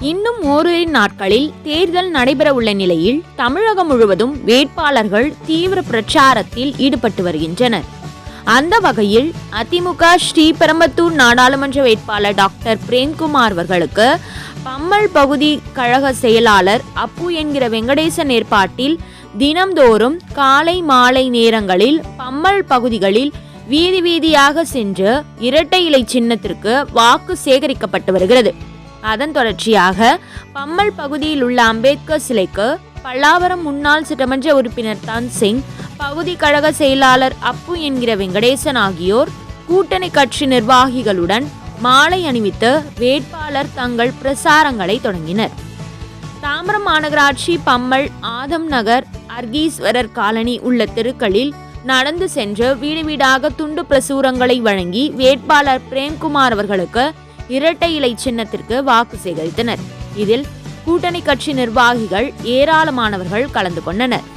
இன்னும் ஓரிரு நாட்களில் தேர்தல் நடைபெறவுள்ள நிலையில் தமிழகம் முழுவதும் வேட்பாளர்கள் தீவிர பிரச்சாரத்தில் ஈடுபட்டு வருகின்றனர். அந்த வகையில் அதிமுக ஸ்ரீபெரும்பத்தூர் நாடாளுமன்ற வேட்பாளர் டாக்டர் பிரேம்குமார் அவர்களுக்கு பம்மல் பகுதி கழக செயலாளர் அப்பு என்கிற வெங்கடேசன் ஏற்பாட்டில் தினம்தோறும் காலை மாலை நேரங்களில் பம்மல் பகுதிகளில் வீதி வீதியாக சென்று இரட்டை இலை சின்னத்திற்கு வாக்கு சேகரிக்கப்பட்டு வருகிறது. அதன் தொடர்ச்சியாக பம்மல் பகுதியில் உள்ள அம்பேத்கர் சிலைக்கு பல்லாவரம் முன்னாள் சட்டமன்ற உறுப்பினர் தன் சிங் பகுதி கழக செயலாளர் அப்பு என்கிற வெங்கடேசன் ஆகியோர் கூட்டணி கட்சி நிர்வாகிகளுடன் மாலை அணிவித்து வேட்பாளர் தங்கள் பிரசாரங்களை தொடங்கினர். தாம்பரம் மாநகராட்சி பம்மல் ஆதம் நகர் அர்கீஸ்வரர் காலனி உள்ள தெருக்களில் நடந்து சென்று வீடு வீடாக துண்டு பிரசுரங்களை வழங்கி வேட்பாளர் பிரேம்குமார் அவர்களுக்கு இரட்டை இலை சின்னத்திற்கு வாக்கு சேகரித்தனர். இதில் கூட்டணி கட்சி நிர்வாகிகள் ஏராளமானவர்கள் கலந்து கொண்டனர்.